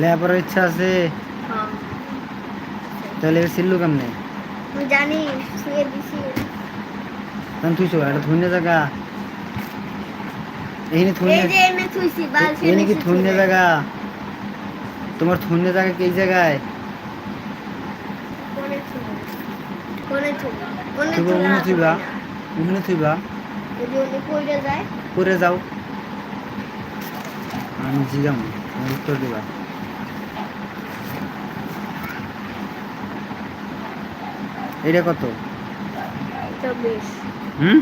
লেখাপড়ার ইচ্ছা আছে? হ্যাঁ। তাহলে সিল্লু কেমনে? জানি শুয়ে দিছি। তখন চো এটা ধন্য জায়গা। এইখানে ধন্য এই যে এনে থুইছি বাল এই নাকি ধন্য জায়গা? তোমার ধন্য জায়গা কি জায়গায়? কোনে থুই কোনে থুই কোনে থুইবা? ওখানে থুইবা? যদি উনি পড়ে যায়। করে যাও। আমি জিগাম উত্তর দিবা এটা কত? হুম?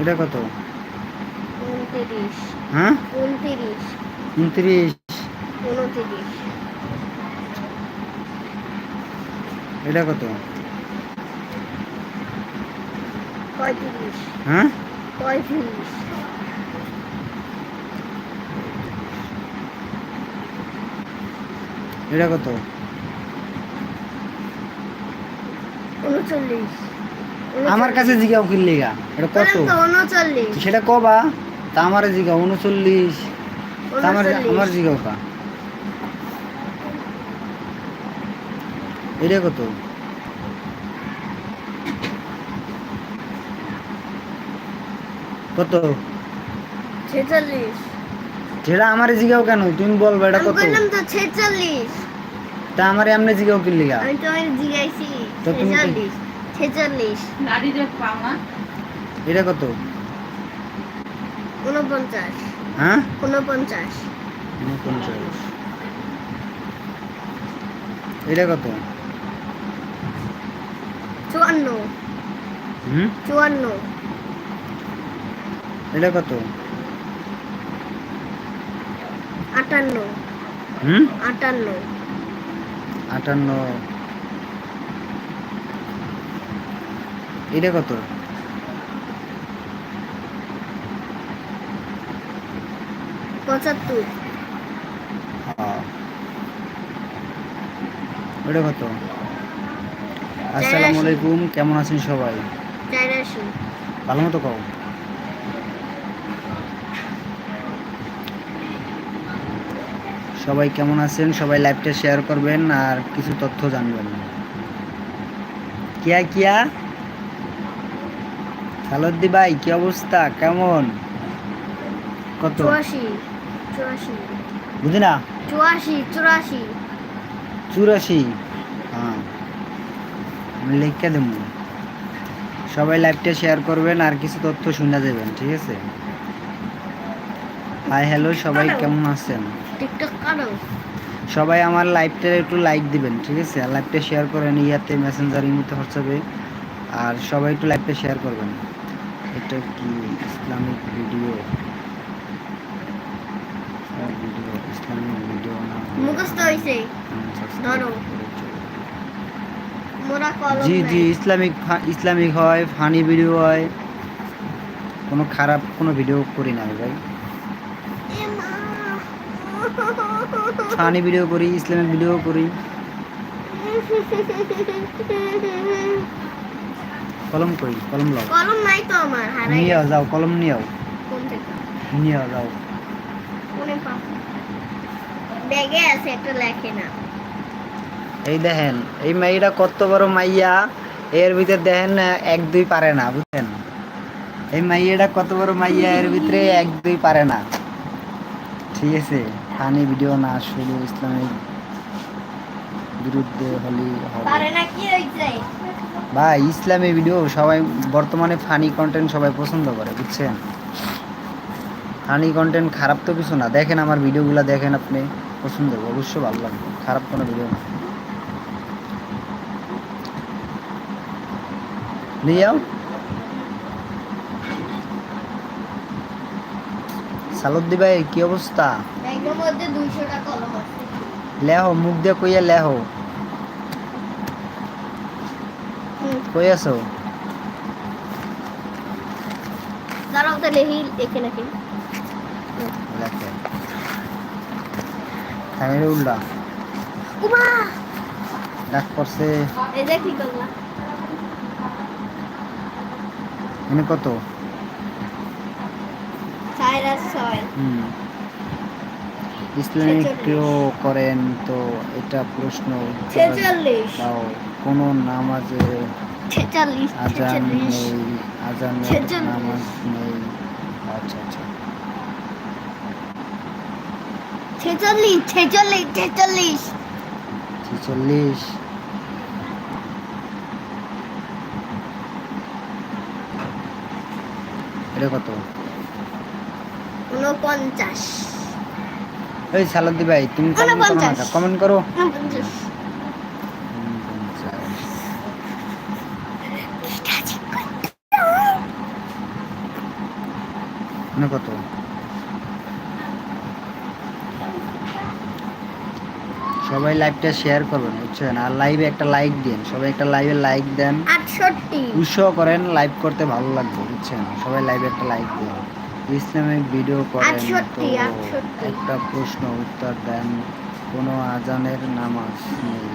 এটা কত? হ্যাঁ? উনত্রিশ। এটা কত? হ্যাঁ? এটা কত? উনচল্লিশ। আমার কাছে জিগাও কিনলি গা এটা কত? উনচল্লিশ। সেটা কবা? তা আমার জিগাও উনচল্লিশ। আমার আমার জিগাও কা? এটা কত? কত? ছেচল্লিশ। যেটা আমার জিগাও কেন? তুমি বলবা এটা কত? তা আমার এমনি জিগাও কিনলি গা আমি তো জিগাইছি। ছেচল্লিশ। ছেচল্লিশ। এটা কত? উনপঞ্চাশ হ্যাঁ? উনপঞ্চাশ উনপঞ্চাশ এটা কত? চুয়ান্ন। হুম? চুয়ান্ন। এটা কত? আটান্ন। হুম? আটান্ন। আটান্ন। এটা কত? পঁচাত্তর। হ্যাঁ। এটা কত? আসসালামু আলাইকুম কেমন আছেন সবাই? ভালো মতো কও। সবাই কেমন আছেন? সবাই লাইভটা শেয়ার করবেন আর কিছু তথ্য জানবেন। কিয়া কিয়া? সালদ্দি ভাই কি অবস্থা? কেমন? কত? চুয়াশি চুয়াশি বুঝি না? চুয়াশি চুরাশি। চুরাশি? হ্যাঁ। আমি লিখে দেব। সবাই লাইভটা শেয়ার করবেন আর কিছু তথ্য শুনে দেবেন ঠিক আছে? হাই হ্যালো সবাই কেমন আছেন? টিকটক করো। সবাই আমার লাইভটা একটু লাইক দিবেন ঠিক আছে? আর লাইভটা শেয়ার করেন ইয়াতে মেসেঞ্জার ইমোতে হোয়াটসঅ্যাপে। আর সবাই একটু লাইভটা শেয়ার করবেন। এটা কি? Islamic video? Video Islamic video না? মুখস্থ হয়েছে ধরো। জি জি ইসলামিক ইসলামিক হয় ফানি ভিডিও হয়। কোনো খারাপ কোনো ভিডিও করি না আমি ভাই ফানি ভিডিও করি ইসলামিক ভিডিও করি। কলম করি কলম লাও। কলম নাই তো আমার হারাই নিয়ে যাও কলম নিয়ে আও। কোন থেকে? নিয়ে যাও। কোনে পাবো ব্যাগে আছে একটা লেখে না। এই দেখেন এই মাইটা কত বড় মাইয়া এর ভিতরে দেখেন এক দুই পারে না বুঝছেন? এই মাইয়াটা কত বড় মাইয়া এর ভিতরে এক দুই পারে না। ঠিক আছে ফানি ভিডিও না শুধু ইসলামিক বিরুদ্ধে হলি ভাই ইসলামী ভিডিও সবাই বর্তমানে ফানি কন্টেন্ট সবাই পছন্দ করে বুঝছেন? ফানি কন্টেন্ট খারাপ তো কিছু না। দেখেন আমার ভিডিওগুলো দেখেন আপনি পছন্দ হবে অবশ্যই ভালো লাগবে। খারাপ কোনো ভিডিও না। নিয়ে যাও। সালদ্দি ভাই কি অবস্থা? মধ্যে কলম আছে। লেহো মুখ দিয়ে কইয়া লেহো। কই আছো? দাঁড়াও তাহলে হি একে নাকি? লেখে। থামিরে উল্লা উমা! ডাক করছে এই যে কি করলা? এনে কত? চার আর ছয়। হুম। ইসলামিক। কেউ করেন তো এটা প্রশ্ন দাও কোনো নামাজে আজান নেই ছেচল্লিশ। নামাজ নেই। আচ্ছা আচ্ছা। ছেচল্লিশ ছেচল্লিশ ছেচল্লিশ। ছেচল্লিশ। এটা কত? উনপঞ্চাশ এই সালাদি ভাই তুমি কমেন্ট করো না। কমেন্ট করো। মানে কত? সবাই লাইভটা শেয়ার করবেন বুঝছেন? আর লাইভে একটা লাইক দিন সবাই একটা লাইভে লাইক দেন। উৎসাহ করেন লাইভ করতে ভালো লাগবে বুঝছেন? সবাই লাইভে একটা লাইক দেন। ইসলামিক ভিডিও করেন তো। একটা প্রশ্ন উত্তর দেন কোনো আজানের নামাজ নেই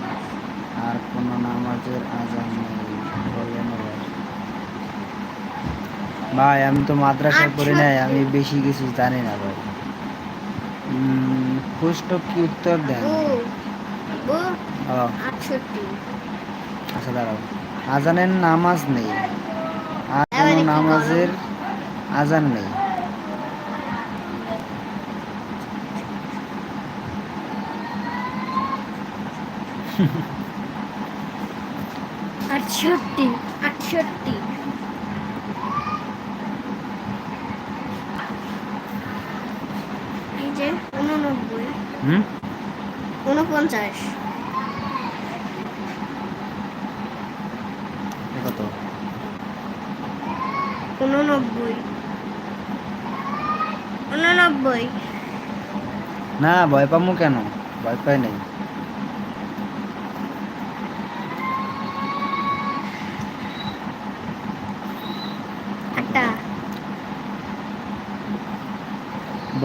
আর কোনো নামাজের আজান নেই বলেন ভাই আমি তো মাদ্রাসা পড়ি নাই আমি বেশি কিছু জানি না ভাই। প্রশ্ন কি উত্তর দেন? আচ্ছা দাঁড়াও। আজানের নামাজ নেই আর কোনো নামাজের আজান নেই। আটষট্টি আটষট্টি। এই যে উননব্বই। উনপঞ্চাশ। কত? উননব্বই। উননব্বই। না ভয় পামু কেন? ভয় পাই নাই।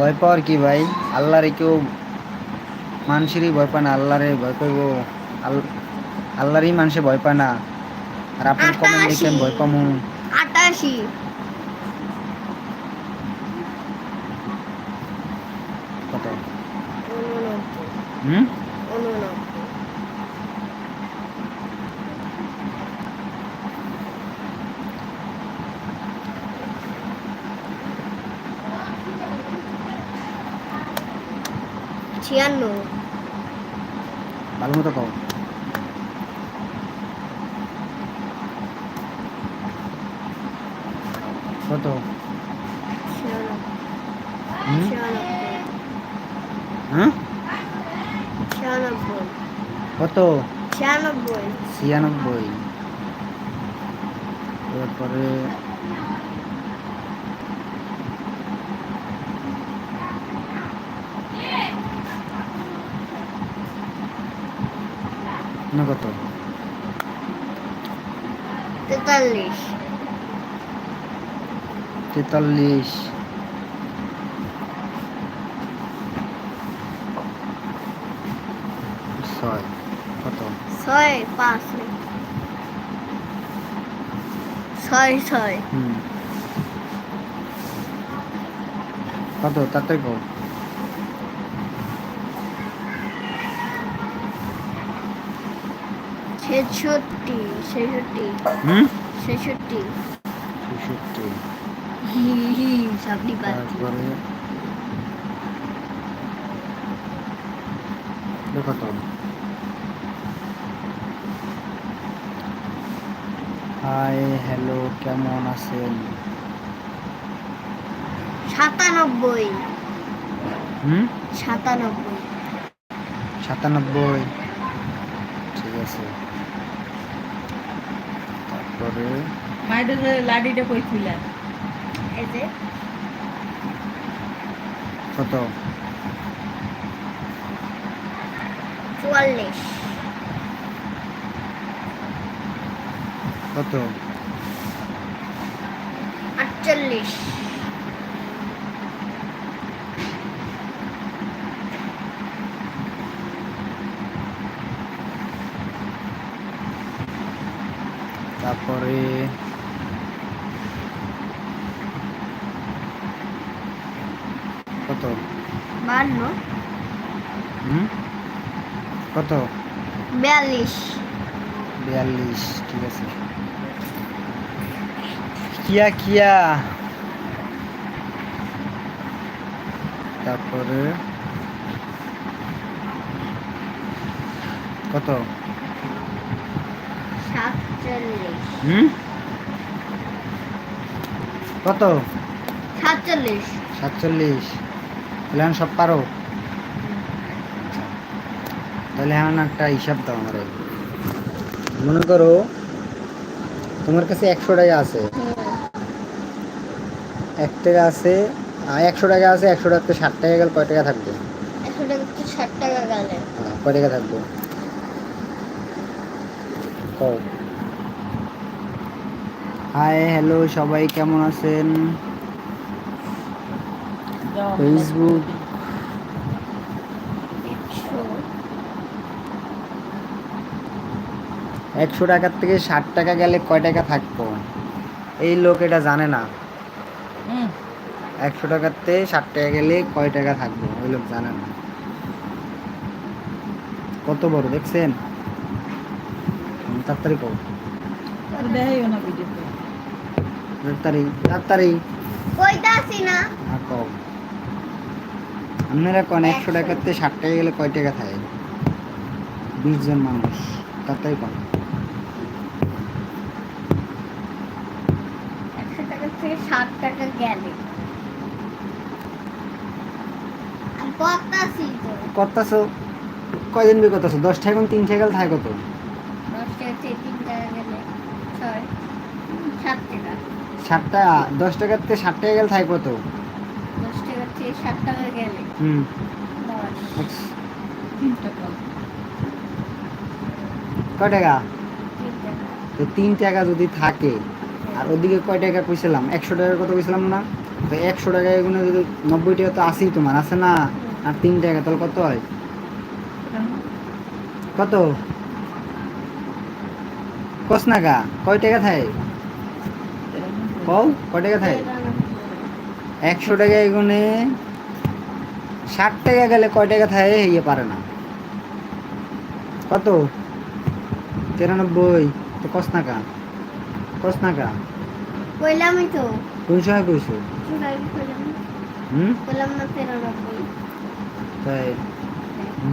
ভয় পাওয়ার কি ভাই? আল্লাহরে কেউ মানুষেরই ভয় পায় না আল্লাহরে ভয় পাইব। আল- আল্লাহরই মানুষে ভয় পায় না। আর আপনার কমেন্ট দেখেন ভয় কম আটাশি। কত? হুম উননব্বই ছিয়ান্ন ভালো মতো কও কত ছিয়ানব্বই হুম ছিয়ানব্বই হ্যাঁ ছিয়ানব্বই কত ছিয়ানব্বই ছিয়ানব্বই না কত? তেতাল্লিশ। তেতাল্লিশ ছয় কত ছয় পাঁচ ছয় ছয়। হুম। কত? তাতে কো ছেষট্টি ছেষট্টি। হুম? ছেষট্টি। ছেষট্টি। সবটি। তারপরে কত হাই হ্যালো কেমন আছেন? সাতানব্বই। হুম? সাতানব্বই। সাতানব্বই। ঠিক আছে। তারপরে? মাইডের লাডিটা কই থুইলা এই যে। কত? চুয়াল্লিশ। কত? আটচল্লিশ। তারপরে কত? বান্ন। হুম? কত? বিয়াল্লিশ। বিয়াল্লিশ ঠিক আছে। কিয়া কিয়া। তারপরে কত? হুম? কত? সাতচল্লিশ। সাতচল্লিশ। তাহলে এখন সব পারো? তাহলে এখন একটা হিসাব দাও আমার মনে করো তোমার কাছে একশো টাকা আছে। এক টাকা আছে একশো টাকা আছে একশো টাকাতে ষাট টাকা গেলে কয় টাকা থাকবে? একশো ষাট টাকা গেলে। কয় টাকা থাকবে? কও। হাই হ্যালো সবাই কেমন আছেন? ফেসবুক। একশো টাকার থেকে ষাট টাকা গেলে কয় টাকা থাকব? এই লোক এটা জানে না। একশো টাকার থেকে ষাট টাকা গেলে কয় টাকা থাকব? ওই লোক জানে না। কত বড় দেখছেন? তাড়াতাড়ি ভিডিওতে তাড়াতাড়ি তাড়াতাড়ি। কইতা আছি না। আর আপনারা কোন একশো একশো। টাকার থেকে ষাট টাকা গেলে কয় টাকা থাকে? বিশ জন মানুষ। তাড়াতাড়ি কন একশো টাকা থেকে ষাট টাকা গেলে। আমি কইতা আছি তো। কতাছো কয়দিন বি কতাছো দশ টাকা এখন তিন টাকা থাকে কত? দশ তিন টাকা গেলে সাত টাকা। দশ টাকার থেকে ষাট টাকা গেলে থাকে কত? দশ টাকা থেকে ষাট টাকা গেলে হুম। কয় টাকা? টাকা। তো তিন টাকা যদি থাকে আর ওদিকে কয় টাকা কইছিলাম? একশো টাকার কথা কইছিলাম না? তো একশো টাকা এগুলো যদি নব্বই টাকা তো আসেই তোমার, আছে না? আর তিন টাকা, তাহলে কত হয়? কত? কস নাকা কয় টাকা থাকে কও, কয় টাকা থাকে একশো টাকা এগুনে ষাট টাকা গেলে কয় টাকা থাকে ইয়ে পারে না। কত? তিরানব্বই, তো কস নাকা কস নাকা কইলামই তো কোন সময় কইছো। হুম? কইলাম না তিরানব্বই তাই।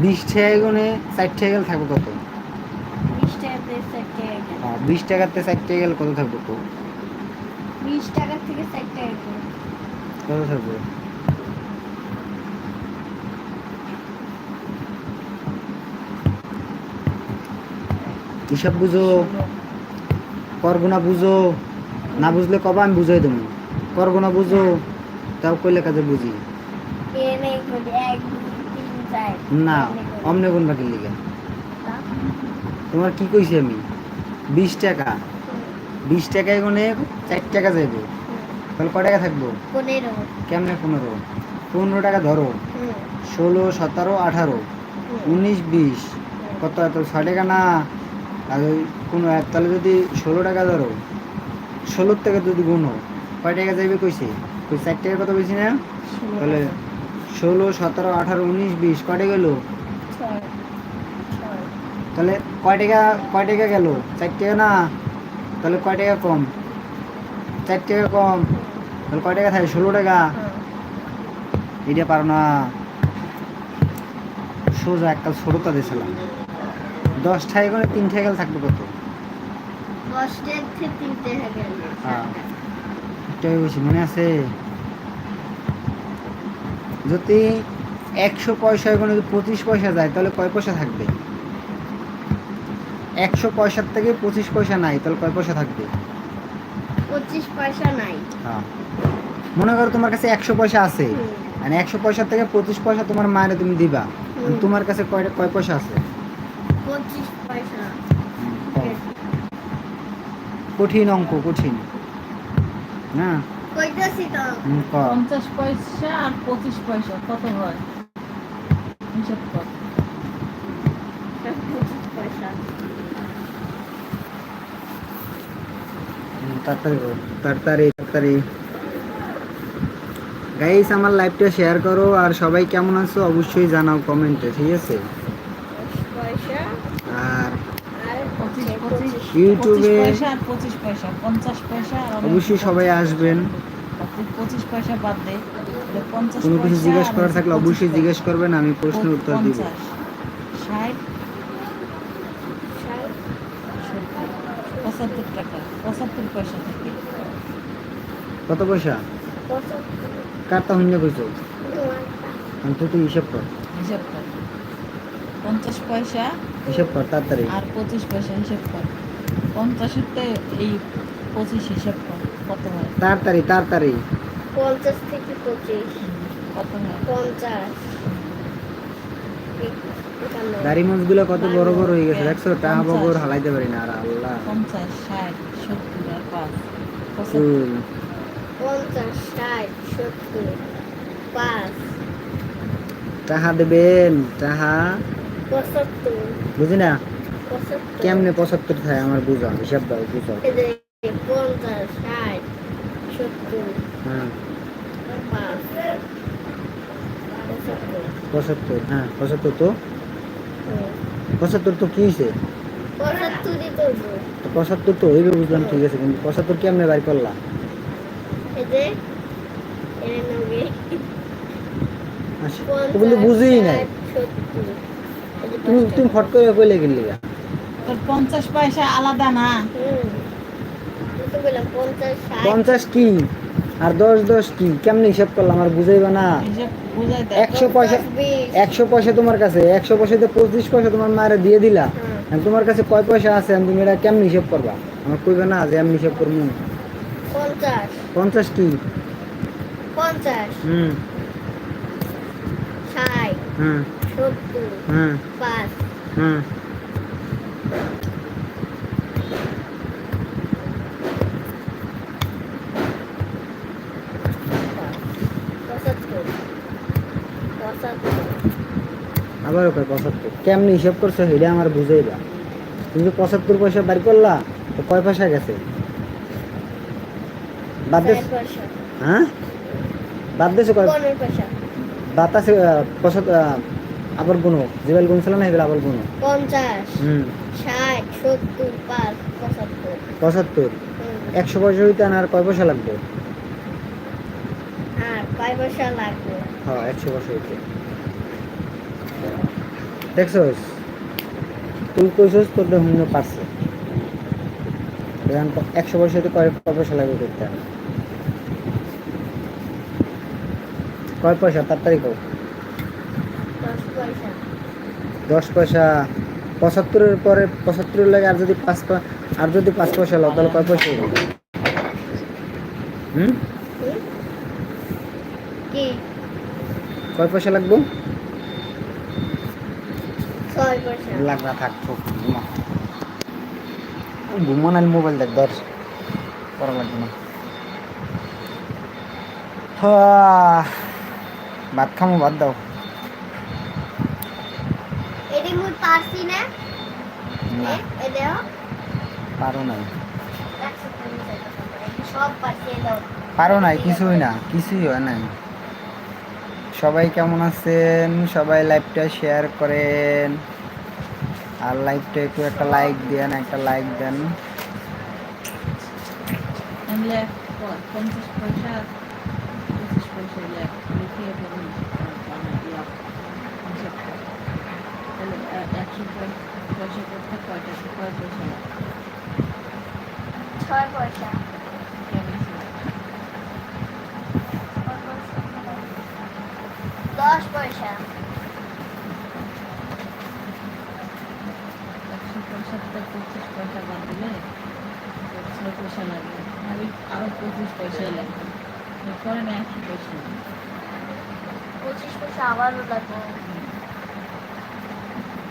বিশ টাকা এগুনে ষাট টাকা গেলে থাকবে কত? বিশ টাকা থেকে ষাট টাকা গেলে কত থাকবে তো বিশ টাকা থেকে ষাট টাকা গেলে। কত থাকবে? হিসাব বুঝো। করব না বুঝো? না বুঝলে কবা আমি বুঝাই দেবো? করব না বুঝো? তাও কইলে কাজে বুঝি? না অমনে কোন বাকি লিগে। তোমার কি কইছি আমি? বিশ টাকা। বিশ টাকা এগুনে চার টাকা যাইবে। তাহলে কয় টাকা থাকব? কেমনে পনেরো? পনেরো টাকা ধরো। ষোলো সতেরো আঠারো। উনিশ বিশ। কত এত? ছয় টাকা না? আর ওই কোনো তাহলে যদি ষোলো টাকা ধরো ষোলোর টাকা যদি গুনো কয় টাকা যাইবে কইছে? কই চার টাকার কথা কইছি না? তাহলে ষোলো সতেরো আঠারো উনিশ বিশ কয় টাকা গেলো। তাহলে কয় টাকা কয় টাকা গেল? চার টাকা না? তাহলে কয় টাকা কম? চার টাকা কম। তাহলে কয় টাকা থাকে? ষোলো টাকা। হুম, এটা পারো না। সোজা একটা ষোলোটা দিয়েছিলাম দশ টাকা করে তিন টাকা গেলে থাকবে কত? হ্যাঁ। এটাই বলছি মনে আছে? যদি একশো পয়সা এখানে যদি পঁচিশ পয়সা যায় তাহলে কয় পয়সা থাকবে? একশো পয়সার থেকে পঁচিশ পয়সা নাই তাহলে কয় পয়সা থাকবে? পঁচিশ পয়সা নাই। হ্যাঁ। মনে করো তোমার কাছে একশো পয়সা আছে মানে একশো পয়সা থেকে পঁচিশ পয়সা তোমার মায়ের তুমি দিবা তোমার কাছে কয় কয় পয়সা আছে? কঠিন অঙ্ক কঠিন। না? কইতেছি তো। পঞ্চাশ পয়সা আর পঁচিশ পয়সা কত হয়? হিসাব কর। পঁচিশ পয়সা হুম, তাড়াতাড়ি তাড়াতাড়ি তাড়াতাড়ি। গাইস আমার লাইভটা শেয়ার করো আর সবাই কেমন আছো অবশ্যই জানাও কমেন্টে ঠিক আছে দশ পয়সা আর আর পঁচিশ হচ্ছে পঁচিশ পঁচিশ ইউটিউবে পঁচিশ পয়সা পঞ্চাশ পয়সা অবশ্যই সবাই আসবেন। পঁচিশ পয়সা বাদ দে তাহলে পঞ্চাশ কোনো কিছু জিজ্ঞেস করার থাকলে অবশ্যই জিজ্ঞেস করবেন আমি প্রশ্নের উত্তর দিব। ষাট পঁচাত্তর টাকা পঁচাত্তর পয়সা থেকে কত পয়সা? কইছো আমি তো তুই হিসাব কর। হিসাব কর। পঞ্চাশ পয়সা হিসাব কর তাড়াতাড়ি। আর পঁচিশ পয়সা হিসাব কর। পঞ্চাশেরতে এই পঁচিশ হিসাব কত হয়? তাড়াতাড়ি তাড়াতাড়ি। পঞ্চাশ থেকে পঁচিশ। কত হয়? পঞ্চাশ। দাড়ি গুলো কত বড় বড় হয়ে গেছে দেখছ? টাহা বগর হালাইতে পারি না আর আল্লাহ। পঞ্চাশ ষাট সত্তর আর পাঁচ। পঞ্চাশ ষাট সত্তর পাঁচ। টাহা দেবেন টাহা। পঁচাত্তর। বুঝি না পঁচাত্তর কেমনে পঁচাত্তর থাকে আমার বুঝাও হিসাব দাও বুঝাও। পঞ্চাশ ষাট সত্তর হ্যাঁ। পাঁচ পঁচাত্তর। হ্যাঁ পঁচাত্তর তো। পঁচাত্তর তো কি হয়েছে পঁচাত্তর তো ওইভাবে বুঝলাম ঠিক আছে কিন্তু পঁচাত্তর কেমনে বাড়ি করলাম নগে আচ্ছা, তো কিন্তু বুঝিই নাই। তুমি তুমি ফট করে কইলে গেলি গা। তোর পঞ্চাশ পয়সা আলাদা না। পঞ্চাশ কি? আর দশ দশ কি? কেমনে হিসাব করলাম? আর বুঝাইবা না। একশো পয়সা একশো পয়সা তোমার কাছে। একশো পয়সাতে পঁচিশ পয়সা তোমার মায়ের দিয়ে দিলা। আর তোমার কাছে কয় পয়সা আছে? তুমি এটা কেমন হিসাব করবা? আমার কইবে না যে আমি হিসাব করব। পঞ্চাশ। পঞ্চাশ কি? পঞ্চাশ। হুম। ষাট। হুম। সত্তর। হুম। পাঁচ। হুম। পঁচাত্তর পঁচাত্তর পঁচাত্তর। কেমনি হিসাব করছ? সেটা আমার বুঝাইবা তুমি যে পঁচাত্তর পয়সা বাড়ি করলা তো কয় পয়সা গেছে? বাদ দেশ হ্যাঁ? বাদ দেশে কয় আছে পঁচাত্তর আবার গুনো যেবার গুনছিল না এবার আবার গুনো পঞ্চাশ। হুম। ষাট সত্তর পাঁচ পঁচাত্তর। পঁচাত্তর। একশো পয়সা হইতে আর কয় পয়সা লাগবে? আর কয় পয়সা লাগবে? হ্যাঁ একশো পয়সা হইতে। দেখছোস? তুই কইছস তোর হুমনে পারছে। একশো পয়সা হইতে কয় পয়সা লাগবে করতে কয় পয়সা? তাড়াতাড়ি কও। দশ পয়সা। দশ পয়সা। পঁচাত্তরের পরে পঁচাত্তরের লাগে আর যদি পাঁচ আর যদি পাঁচ পয়সা লাও তাহলে কয় পয়সা হইবে? হুম? কয় পয়সা লাগবে? ছয় পয়সা। লাগ না থাকব ঘুমা। ঘুমো না মোবাইল দেখ ধর। করা লাগবে না। ভাত খামো ভাত দাও এটি মুই পারছি না না পারো নাই পারো নাই কিছুই না কিছুই হয় নাই সবাই কেমন আছেন সবাই লাইভটা শেয়ার করেন আর লাইভটা একটু একটা লাইক দেন একটা লাইক দেন পয়সা পয়সা করতে কয়টা কয় পয়সা ছয় পয়সা। দশ পয়সা। একশো পঁচিশ পয়সা বাদ দিলে ছয় পয়সা লাগবে আমি পঁচিশ পয়সাই লাগবে এরপরে একশো পয়সা পঁচিশ পয়সা আবারও লাগবে তার মধ্যে পঁচিশ পঁচিশ পঞ্চাশ আবার হিসাব করে হিসাব করে রাখব।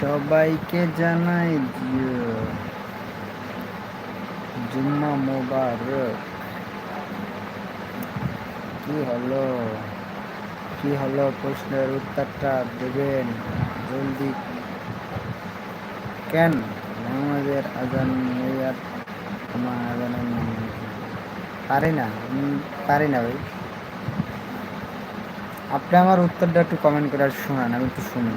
সবাইকে জানাই যে- জুম্মা মোবারক। কি হলো? কি হলো প্রশ্নের উত্তরটা দেবেন? জলদি। কেন? নামাজের আজান নেই আর আমার আজানের পারি না। পারি না ভাই। আপনি আমার উত্তরটা একটু কমেন্ট করে আর শোনান আমি একটু শুনি।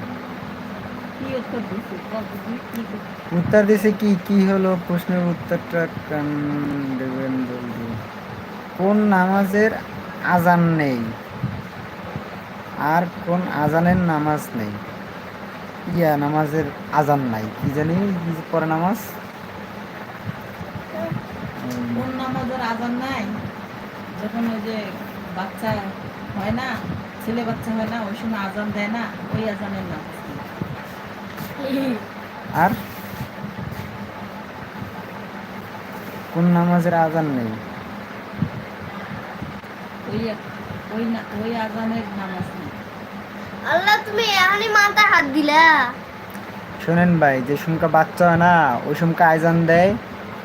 উত্তর দিছে কি? কি হলো প্রশ্নের উত্তরটা? কান দেবেন জলদি? কোন নামাজের আজান নেই। আর কোন আজানের নামাজ নেই? ইয়া নামাজের আজান নাই। কি জানি কি পরে নামাজ? কোন নামাজের আজান নাই? যখন ওই যে বাচ্চা হয় না ছেলে বাচ্চা হয় না ওই সময় আজান দেয় না ওই আজানের নামাজ। আর? কোন নামাজের আজান নেই? ওই ওই না ওই আজানের নামাজ নেই আল্লাহ তুমি এখনই মাথায় হাত দিলা। শোনেন ভাই যে সুমকা বাচ্চা হয় না ওই সুমকা আজান দেয়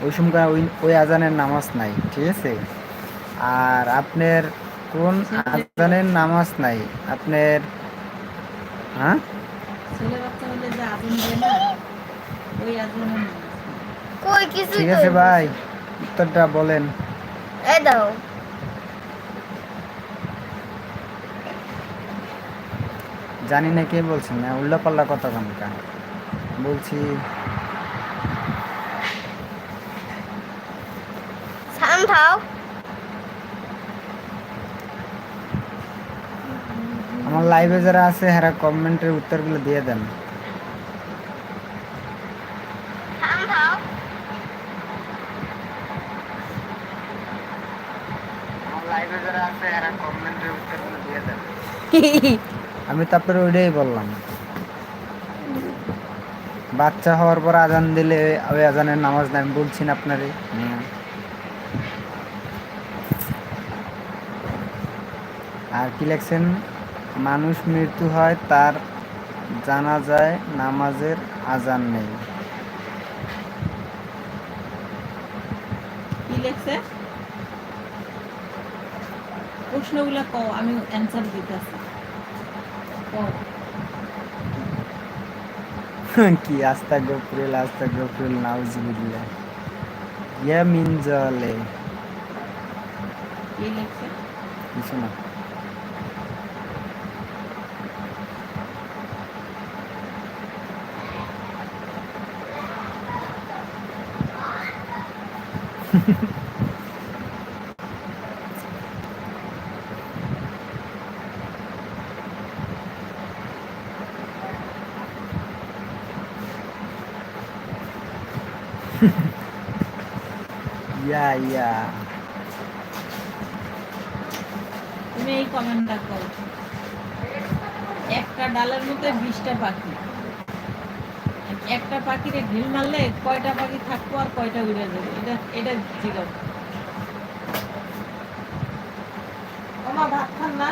ওই সুমকা ওই ওই আজানের নামাজ নাই ঠিক আছে? আর আপনার কোন আজানের নামাজ নাই? আপনার হ্যাঁ? ছেলে বাচ্চা হলে যে আজান দেয় না ওই আজানের নামাজ নেই। কই কিছু ঠিক আছে ভাই উত্তরটা বলেন। এই দাও। জানি না কে বলছেন না উল্লা পাল্লা কথা কানকা বলছি আমার লাইভে যারা আছে হ্যাঁ কমেন্টের উত্তরগুলো দিয়ে দেন। লাইভে যারা আছে হ্যাঁ কমেন্টের উত্তরগুলো দিয়ে দেন। আমি তারপরে ওইটাই বললাম। বাচ্চা হওয়ার পর আজান দিলে ওই আজানের নামাজ নাই, আমি বলছি না আপনারে। আর কি লেখছেন? মানুষ মৃত্যু হয়, তার জানা যায় নামাজের আজান নেই। প্রশ্নগুলো কও, আমি অ্যান্সার দিতেছি কও কি আস্তা গফরুল আস্তা গফরুল নাউজুবিল্লাহ। ইয়া মিন জলে। কিছু না। ইয়া ইয়া তুমি এই কমেন্টটা করো। একটা ডালের মধ্যে বিশটা পাখি। একটা পাখিরে ঢিল মারলে কয়টা পাখি থাকব আর কয়টা উড়ে যাবে? এটা এটা জিগাও ওমা ভাত খান না?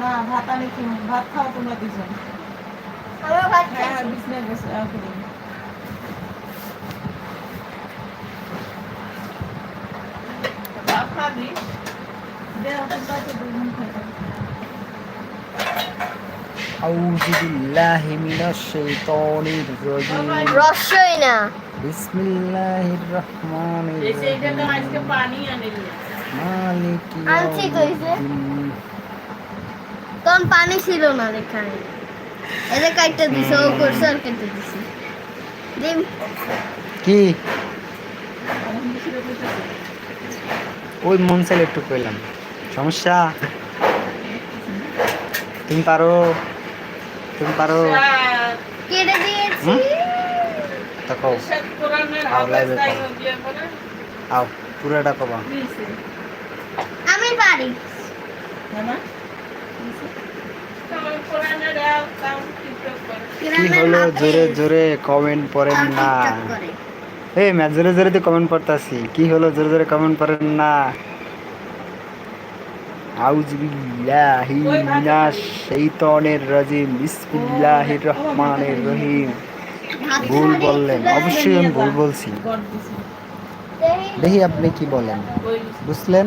না ভাত আনি কি ভাত খাও তোমরা দুজন। আমার ভাত হ্যাঁ খাইছি বিছনায় বসে আহ, করে। ভাত খাবি দে তোমরা তো দুজন খাবে আউযু বিল্লাহি মিনাশ শাইতানির রাজিম রসই না বিসমিল্লাহির রহমানির রহিম পানি আনিল মালিকি আনছি তখন পানি ছিল না এখানে এদের কাটতে দিছে ও করছে আর কেটে দিছে। ডিম। কি? ওই মন চাইলে একটু কইলাম। সমস্যা? তুমি পারো? তুমি পারো। কেটে দিয়েছি? তাকো আও লাইভে আও পুরাটা কবা আমি পারি। কি হলো? জোরে জোরে কমেন্ট পড়েন না। এই ম্যাচ জোরে জোরে তো কমেন্ট পড়তাছি। কি হলো? জোরে জোরে কমেন্ট পড়েন না। আউজবিল্লাহি মিনাশ শাইতানির রাজিম। বিসমিল্লাহির রহমানির রহিম। ভুল বললেন। অবশ্যই আমি ভুল বলছি। দেখি আপনি কি বলেন। বুঝলেন?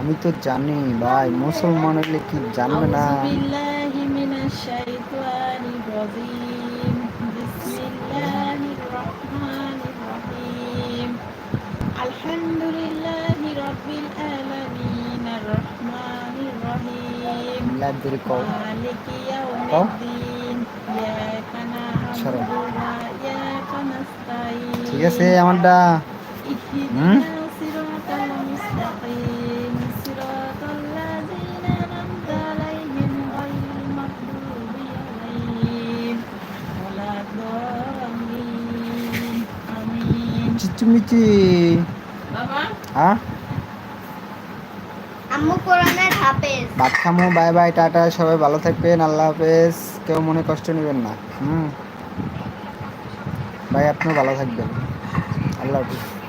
আমি তো জানি ভাই, মুসলমান হলে কি জানবে না? আলহামদুলিল্লাহ بالله من الشيطان الرجيم بسم الله الرحمن الرحيم الحمد لله رب العالمين الرحمن الرحيم লাইভ ধরে কও مالك يوم কও। الدين إياك نعبد সরো। وإياك نستعين ঠিক আছে আমারটা হুম? اهدنا صراط المستقيم হাফেজ। বাই বাই, টাটা, সবাই ভালো থাকবেন, আল্লাহ হাফেজ। কেউ মনে কষ্ট নেবেন না। হুম। ভাই, আপনিও ভালো থাকবেন। আল্লাহ হাফেজ।